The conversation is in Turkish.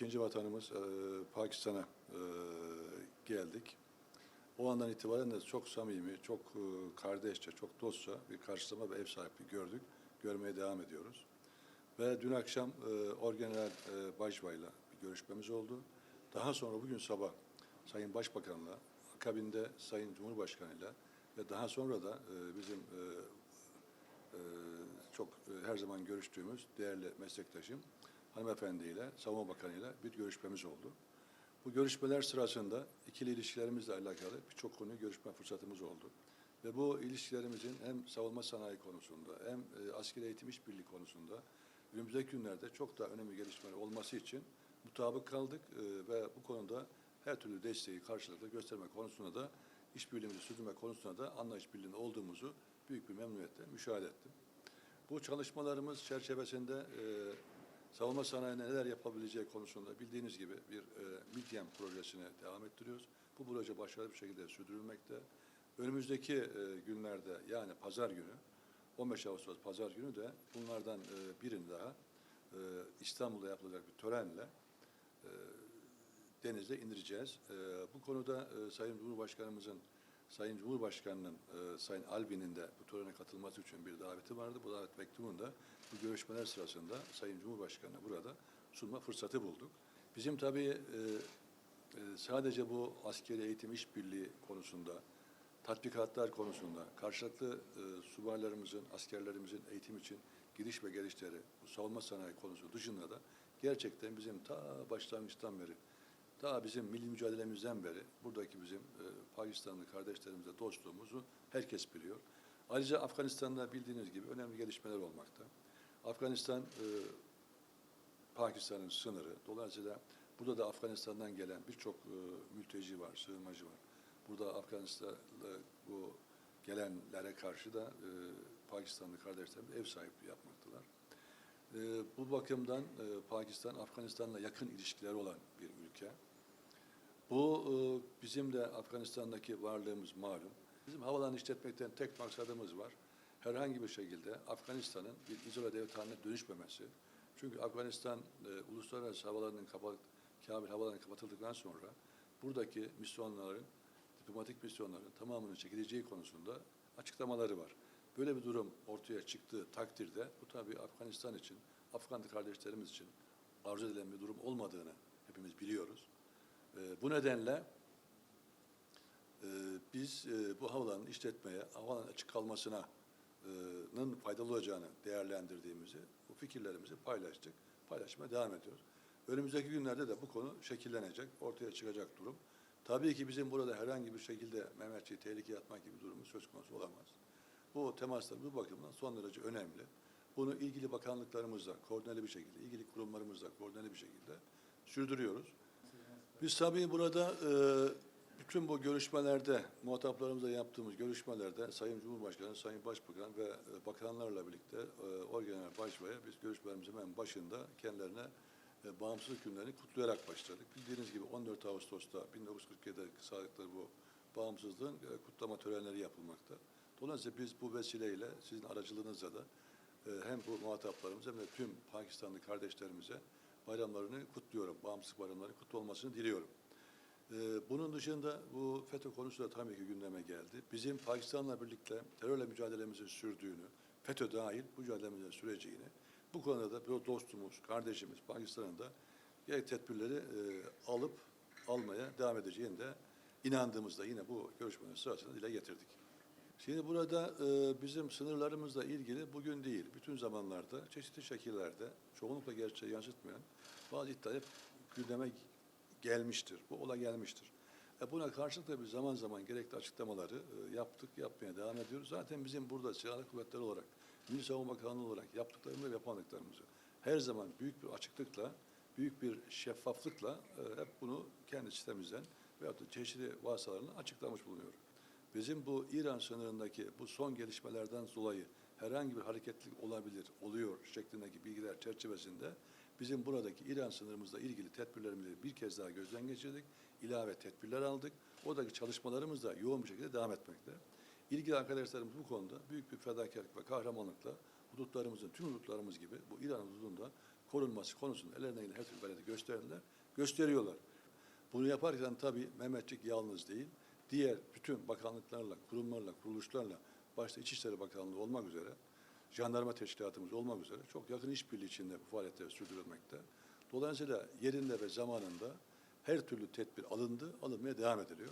ikinci vatanımız e, Pakistan'a e, geldik. O andan itibaren de çok samimi, çok e, kardeşçe, çok dostça bir karşılama ve ev sahipliği gördük. Görmeye devam ediyoruz. Ve dün akşam e, Orgeneral e, Bajva'yla bir görüşmemiz oldu. Daha sonra bugün sabah Sayın Başbakan'la, akabinde Sayın Cumhurbaşkanı'yla ve daha sonra da e, bizim e, e, çok e, her zaman görüştüğümüz değerli meslektaşım hanımefendiyle, Savunma Bakanı'yla bir görüşmemiz oldu. Bu görüşmeler sırasında ikili ilişkilerimizle alakalı birçok konuyu görüşme fırsatımız oldu. Ve bu ilişkilerimizin hem savunma sanayi konusunda hem e, askeri eğitim işbirliği konusunda önümüzdeki günlerde çok daha önemli gelişmeler olması için mutabık kaldık e, ve bu konuda her türlü desteği karşılıklı gösterme konusunda da işbirliğimizi sürdürme konusunda da anlayış birliğinde olduğumuzu büyük bir memnuniyetle müşahede ettim. Bu çalışmalarımız çerçevesinde e, savunma sanayine neler yapabileceği konusunda bildiğiniz gibi bir e, MİTYEM projesini devam ettiriyoruz. Bu proje başarılı bir şekilde sürdürülmekte. Önümüzdeki e, günlerde yani pazar günü 15 Ağustos pazar günü de bunlardan e, birini daha e, İstanbul'da yapılacak bir törenle e, denize indireceğiz. E, bu konuda e, Sayın Cumhurbaşkanımızın Sayın Cumhurbaşkanı'nın e, Sayın Albi'nin de bu törene katılması için bir daveti vardı. Bu davet mektubunu da bu görüşmeler sırasında Sayın Cumhurbaşkanı'na burada sunma fırsatı bulduk. Bizim tabii e, e, sadece bu askeri eğitim işbirliği konusunda, tatbikatlar konusunda, karşılıklı e, subaylarımızın, askerlerimizin eğitim için giriş ve gelişleri, bu savunma sanayi konusu dışında da gerçekten bizim ta başlangıçtan beri daha bizim milli mücadelemizden beri buradaki bizim e, Pakistanlı kardeşlerimizle dostluğumuzu herkes biliyor. Ayrıca Afganistan'da bildiğiniz gibi önemli gelişmeler olmakta. Afganistan e, Pakistan'ın sınırı. Dolayısıyla burada da Afganistan'dan gelen birçok e, mülteci var, sığınmacı var. Burada Afganistan'da bu gelenlere karşı da e, Pakistanlı kardeşlerimiz ev sahipliği yapmaktalar. E, bu bakımdan e, Pakistan, Afganistan'la yakın ilişkileri olan bir ülke. Bu e, bizim de Afganistan'daki varlığımız malum. Bizim havalanı işletmekten tek maksadımız var. Herhangi bir şekilde Afganistan'ın bir izole devlet haline dönüşmemesi. Çünkü Afganistan e, uluslararası havalarının kapat, Kabil havalarının kapatıldıktan sonra buradaki misyonların, diplomatik misyonların tamamının çekileceği konusunda açıklamaları var. Böyle bir durum ortaya çıktığı takdirde bu tabii Afganistan için, Afgan kardeşlerimiz için arzu edilen bir durum olmadığını hepimiz biliyoruz. E, bu nedenle e, biz e, bu havalanın işletmeye, havalanın açık kalmasına nın faydalı olacağını değerlendirdiğimizi, bu fikirlerimizi paylaştık. Paylaşmaya devam ediyoruz. Önümüzdeki günlerde de bu konu şekillenecek, ortaya çıkacak durum. Tabii ki bizim burada herhangi bir şekilde Mehmetçiği tehlikeye atmak gibi durumumuz söz konusu olamaz. Bu temaslar bu bakımdan son derece önemli. Bunu ilgili bakanlıklarımızla koordineli bir şekilde, ilgili kurumlarımızla koordineli bir şekilde sürdürüyoruz. Biz tabii burada e, bütün bu görüşmelerde, muhataplarımızla yaptığımız görüşmelerde Sayın Cumhurbaşkanı, Sayın Başbakan ve e, bakanlarla birlikte e, Orgeneral Başbay'a biz görüşmelerimizin hemen başında kendilerine e, bağımsızlık günlerini kutlayarak başladık. Bildiğiniz gibi 14 Ağustos'ta 1947'de sağlıkları bu bağımsızlığın e, kutlama törenleri yapılmakta. Dolayısıyla biz bu vesileyle sizin aracılığınızla da e, hem bu muhataplarımıza hem de tüm Pakistanlı kardeşlerimize bayramlarını kutluyorum. Bağımsızlık bayramları kutlu olmasını diliyorum. Ee, bunun dışında bu FETÖ konusu da tabii ki gündeme geldi. Bizim Pakistan'la birlikte terörle mücadelemizin sürdüğünü, FETÖ dahil bu mücadelemizin süreceğini, bu konuda da bir dostumuz, kardeşimiz Pakistan'ın da gerek tedbirleri e, alıp almaya devam edeceğini de inandığımızda yine bu görüşmenin sırasında dile getirdik. Şimdi burada e, bizim sınırlarımızla ilgili bugün değil, bütün zamanlarda çeşitli şekillerde çoğunlukla gerçeği yansıtmayan bazı iddialar gündeme gelmiştir. Bu olay gelmiştir. E buna karşılık da biz zaman zaman gerekli açıklamaları e, yaptık, yapmaya devam ediyoruz. Zaten bizim burada silahlı kuvvetler olarak, Milli Savunma Bakanlığı olarak yaptıklarımızı ve yapamadıklarımızı her zaman büyük bir açıklıkla, büyük bir şeffaflıkla e, hep bunu kendi sitemizden veyahut da çeşitli vasıtalarla açıklamış bulunuyor. Bizim bu İran sınırındaki bu son gelişmelerden dolayı herhangi bir hareketlilik olabilir, oluyor şeklindeki bilgiler çerçevesinde bizim buradaki İran sınırımızla ilgili tedbirlerimizi bir kez daha gözden geçirdik. İlave tedbirler aldık. Oradaki çalışmalarımız da yoğun bir şekilde devam etmekte. İlgili arkadaşlarımız bu konuda büyük bir fedakarlık ve kahramanlıkla hudutlarımızın, tüm hudutlarımız gibi bu İran hududunda korunması konusunda ellerinden gelen her türlü gayreti gösterdiler, gösteriyorlar. Bunu yaparken tabii Mehmetçik yalnız değil, diğer bütün bakanlıklarla, kurumlarla, kuruluşlarla, başta İçişleri Bakanlığı olmak üzere, jandarma teşkilatımız olmak üzere çok yakın işbirliği içinde bu faaliyetleri sürdürülmekte. Dolayısıyla yerinde ve zamanında her türlü tedbir alındı, alınmaya devam ediliyor.